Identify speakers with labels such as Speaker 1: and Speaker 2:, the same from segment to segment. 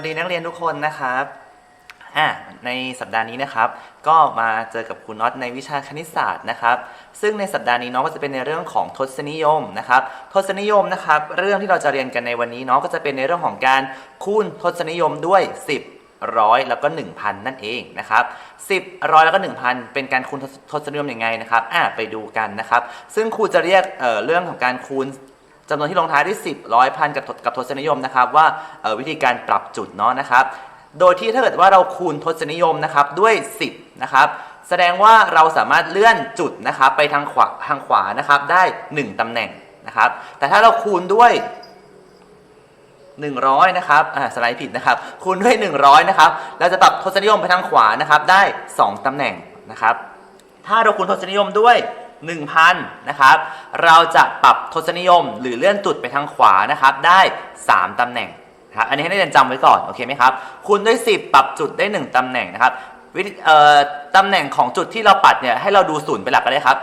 Speaker 1: วัสดีนักเรียนทุกคนนะครับอะในสัปดาห์นี้นะครับ ก็มาเจอกับครูน็อตในวิชาคณิตศาสตร์นะครับ ซึ่งในสัปดาห์นี้เน้องก็จะเป็นในเรื่องของทศนิยมนะครับ ทศนิยมนะครับ เรื่องที่เราจะเรียนกันในวันนี้เนาะก็จะเป็นในเรื่องของการคูณทศนิยมด้วย 10ร้อยแล้วก็ 1,000 นั่นเองนะครับ10ร้อยแล้วก็ 1,000 เป็นการคูณทศนิยมยังไงนะครับอะไปดูกันนะครับ ซึ่งครูจะเรียกเอ่อเรื่องของการคูณ จำนวนที่ลงท้ายด้วย10ร้อยพันกับทศกับทศนิยมนะครับว่าวิธีการปรับจุดเนาะนะครับ โดยที่ถ้าเกิดว่าเราคูณทศนิยมนะครับด้วย 10นะครับแสดงว่าเราสามารถเลื่อนจุดนะครับไปทางขวาทางขวานะครับได้ 1ตำแหน่งนะครับ แต่ถ้าเราคูณด้วย100นะครับ อ่า สไลด์ผิดนะครับ คูณด้วย 100นะครับ เราจะปรับทศนิยมไปทางขวานะครับ ได้ 2ตำแหน่งนะครับ ถ้าเราคูณทศนิยมด้วย 1,000นะครับ เราจะปรับทศนิยมหรือเลื่อนจุดไปทางขวานะครับ ได้ 3 ตำแหน่งนะครับ อันนี้ให้นักเรียนจำไว้ก่อน โอเคไหมครับ คูณด้วย 10 ปรับจุดได้ 1 ตำแหน่งนะครับวิธีตำแหน่งของจุดที่เราปัดเนี่ย ให้เราดูศูนย์เป็นหลักก็ได้ครับ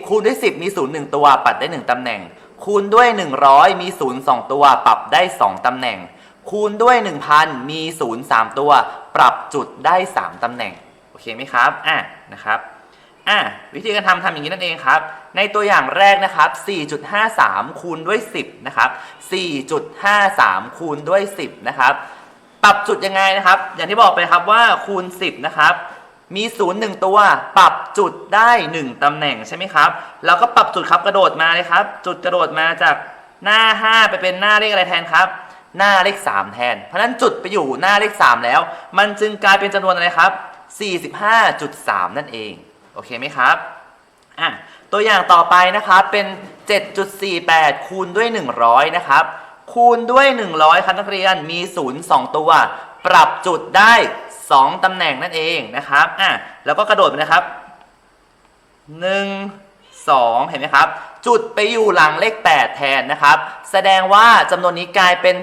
Speaker 1: 10 คูณด้วย 10 มีศูนย์หนึ่งตัว ปัดได้ 1 ตำแหน่ง คูณด้วย 100 มีศูนย์สองตัว ปรับได้ 2 ตำแหน่ง คูณด้วย 1,000 มีศูนย์สามตัว ปรับจุดได้ 3 ตำแหน่ง โอเคไหมครับ อะ นะครับ อะวิธีการทำทำอย่างนี้นั่นเองครับ ในตัวอย่างแรกนะครับ 4.53 คูณด้วย 10 นะครับ 4.53 คูณด้วย 10 นะครับ ปรับจุดยังไงนะครับ อย่างที่บอกไปครับว่าคูณ 10 นะครับมี0 1ตัวปรับจุดได้ 1 ตำแหน่งใช่ไหมครับ แล้วก็ปรับจุดครับกระโดดมาเลยครับ จุดกระโดดมาจากหน้า 5 ไปเป็นหน้าเลขอะไรแทนครับ หน้าเลข 3 แทน เพราะฉะนั้นจุดไปอยู่หน้าเลข 3 แล้ว มันจึงกลายเป็นจำนวนอะไรครับ 45.3 นั่นเอง โอเคไหมครับอะตัวอย่างต่อไปนะครับเป็น 7.48 คูณด้วย 100 นะครับ คูณด้วย 100ครับนักเรียนมี0 2 ตัว ปรับจุดได้ 2ตำแหน่งนั่นเองนะครับอะแล้วก็กระโดดไปนะครับ 1 2 เห็นไหมครับ จุดไปอยู่หลังเลข 8 แทนนะครับ แสดงว่าจำนวนนี้กลายเป็น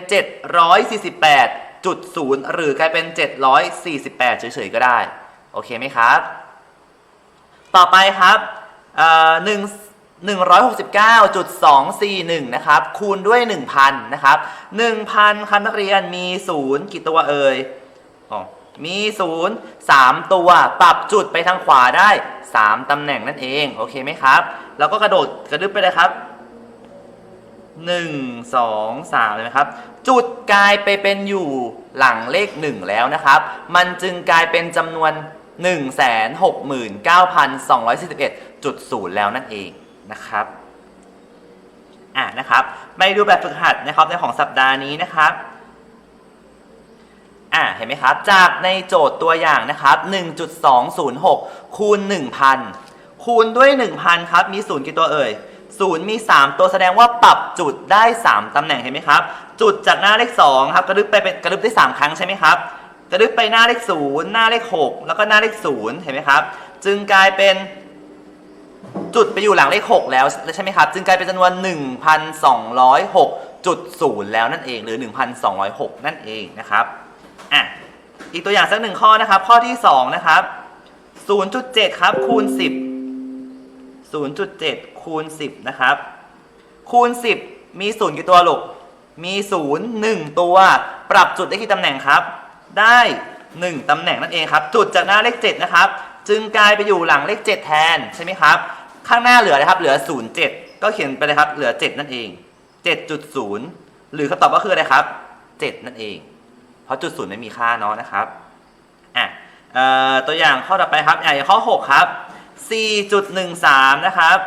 Speaker 1: 748จุด0หรือกลายเป็น 748 เฉยๆ ก็ได้ โอเคไหมครับ ต่อไปครับหนึ่งหนึ่งร้อยหกสิบเก้าจุดสองสี่หนึ่งนะครับ คูณด้วยหนึ่งพันนะครับหนึ่งพันครับนักเรียนมีศูนย์กี่ตัวเอ่ยอ๋อมีศูนย์สามตัว ปรับจุดไปทางขวาได้สามตำแหน่งนั่นเอง โอเคไหมครับ แล้วก็กระโดดกระดึ๊บไปเลยครับหนึ่งสองสามเลยนะครับ จุดกลายไปเป็นอยู่หลังเลขหนึ่งแล้วนะครับ มันจึงกลายเป็นจำนวน 169,241.0 แล้วนั่นเองนะครับอะนะครับไปดูแบบฝึกหัดนะครับในของสัปดาห์นี้นะครับอะเห็นไหมครับ จากในโจทย์ตัวอย่างนะครับ 1.206 คูณ 1,000 คูณด้วย 1,000 ครับ มี 0 กี่ตัวเอ่ย 0 มี 3 ตัวแสดงว่าปรับจุดได้ 3 ตำแหน่งเห็นไหมครับ จุดจากหน้าเลข 2 ครับ กระดึบไปเป็นกระดึบได้ 3 ครั้งใช่ไหมครับ กระดึบไปหน้าเลข0หน้าเลข6แล้วก็หน้าเลข0เห็นไหมครับ จึงกลายเป็นจุดไปอยู่หลังเลข 6 แล้วใช่ไหมครับ จึงกลายเป็นจำนวน 1,206.0 แล้วนั่นเองหรือ 1,206 นั่นเองนะครับอะอีกตัวอย่างสักหนึ่งข้อนะครับ ข้อที่ 2 นะครับ 0.7 ครับคูณ 10 0.7 คูณ 10 นะครับ คูณ 10 มี 0 กี่ตัวลูกมี 0 1 ตัว ปรับจุดได้กี่ตำแหน่งครับ ได้ 1 ตำแหน่งนั่นเองครับ จุดจากหน้าเลข 7 นะครับ จึงกลายไปอยู่หลังเลข 7 แทนใช่ไหมครับ ข้างหน้าเหลืออะครับ เหลือ 07 ก็เขียนไปเลยครับ เหลือ 7 นั่นเอง 7.0 หรือคำตอบก็คืออะไรครับ 7 นั่นเอง เพราะจุดศูนย์ไม่มีค่าเนาะนะครับ อะออตัวอย่างข้อต่อไปครับอะอย่างข้อ 6 ครับ 4.13 นะครับ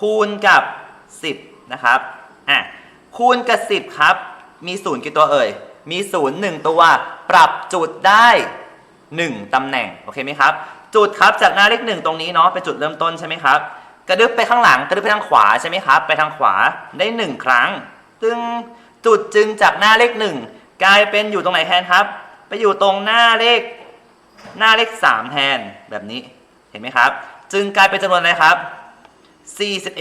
Speaker 1: คูณกับ 10 นะครับ อะ คูณกับ 10 ครับ มี0กี่ตัวเอ่ย มี0 1ตัว ปรับจุดได้ 1 ตำแหน่ง โอเคไหมครับ จุดครับจากหน้าเลข1ตรงนี้เนาะเป็นจุดเริ่มต้นใช่ไหมครับ กระดึบไปข้างหลัง กระดึบไปทางขวาใช่ไหมครับ ไปทางขวาได้ 1 ครั้งซึ่งจุดจึงจากหน้าเลข1กลายเป็นอยู่ตรงไหนแทนครับ ไปอยู่ตรงหน้าเลขหน้าเลข 3 แทนแบบนี้เห็นไหมครับ จึงกลายเป็นจำนวนอะไรครับ 41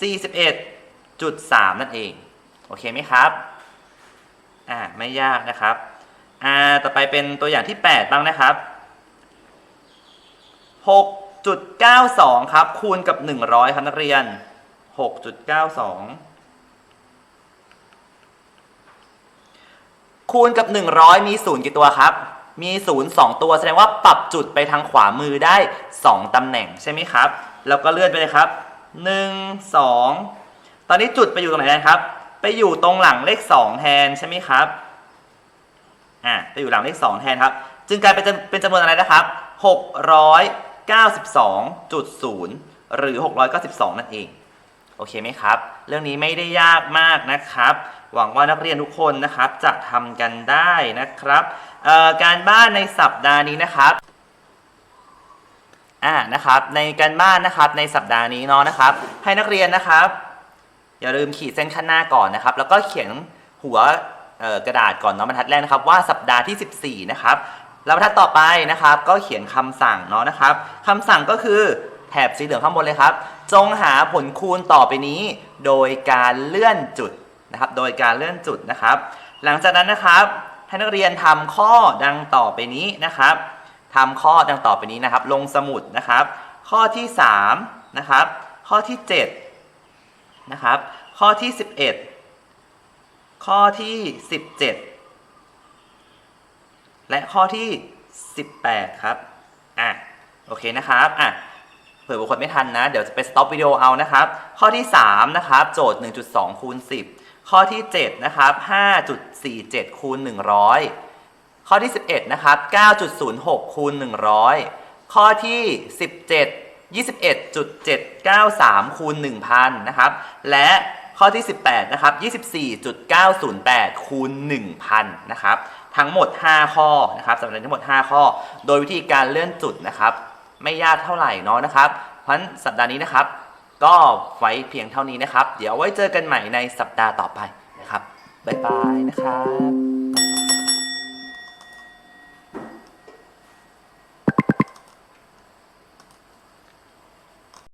Speaker 1: 41.3 นั่นเอง โอเคไหมครับ อ่าไม่ยากนะครับอ่าต่อไปเป็นตัวอย่างที่ 8 บ้างนะครับ 6.92 ครับ คูณกับ 100 ครับนักเรียน 6.92 คูณกับ 100 มีศูนย์กี่ตัวครับ มีศูนย์สองตัวแสดงว่าปรับจุดไปทางขวามือได้ 2 ตำแหน่งใช่ไหมครับ แล้วก็เลื่อนไปเลยครับ 1 2 ตอนนี้จุดไปอยู่ตรงไหนกันครับ ไปอยู่ตรงหลังเลข 2 แทนใช่ไหมครับอ่าไปอยู่หลังเลข 2 แทนครับ จึงกลายเป็นจำเป็นจำนวนอะไรนะครับ 692.0 หรือ 692 นั่นเอง โอเคไหมครับ เรื่องนี้ไม่ได้ยากมากนะครับ หวังว่านักเรียนทุกคนนะครับจะทำกันได้นะครับการบ้านในสัปดาห์นี้นะครับอ่านะครับ ในการบ้านนะครับในสัปดาห์นี้เนาะนะครับ ให้นักเรียนนะครับ อย่าลืมขีดเส้นข้างหน้าก่อนนะครับ แล้วก็เขียนหัวกระดาษก่อนเนาะบรรทัดแรกนะครับว่าสัปดาห์ที่ 14 นะครับแล้วบรรทัดต่อไปนะครับ ก็เขียนคำสั่งเนาะนะครับคำสั่งก็คือแถบสีเหลืองข้างบนเลยครับ จงหาผลคูณต่อไปนี้ โดยการเลื่อนจุดนะครับ โดยการเลื่อนจุดนะครับ หลังจากนั้นนะครับให้นักเรียนทำข้อดังต่อไปนี้นะครับทำข้อดังต่อไปนี้นะครับ ลงสมุดนะครับ ข้อที่3นะครับข้อที่ 7 นะครับ ข้อที่ 11 ข้อที่ 17 และข้อที่ 18 ครับ อะ โอเคนะครับ อะ เผื่อบางคนไม่ทันนะ เดี๋ยวจะไป stop วิดีโอเอานะครับ ข้อที่ 3 นะครับ โจทย์ 1.2 คูณ 10 ข้อที่ 7 นะครับ 5.47 คูณ 100 ข้อที่ 11 นะครับ 9.06 คูณ 100 ข้อที่ 17 21.793คูณ1,000นะครับ และข้อที่ 18นะครับ24.908คูณ1,000นะครับทั้งหมด 5 ข้อนะครับสำหรับทั้งหมด 5 ข้อ โดยวิธีการเลื่อนจุดนะครับ ไม่ยากเท่าไหร่เนาะนะครับ เพราะฉะนั้นสัปดาห์นี้นะครับ ก็ไว้เพียงเท่านี้นะครับ เดี๋ยวไว้เจอกันใหม่ในสัปดาห์ต่อไปนะครับ บ๊ายบายนะครับ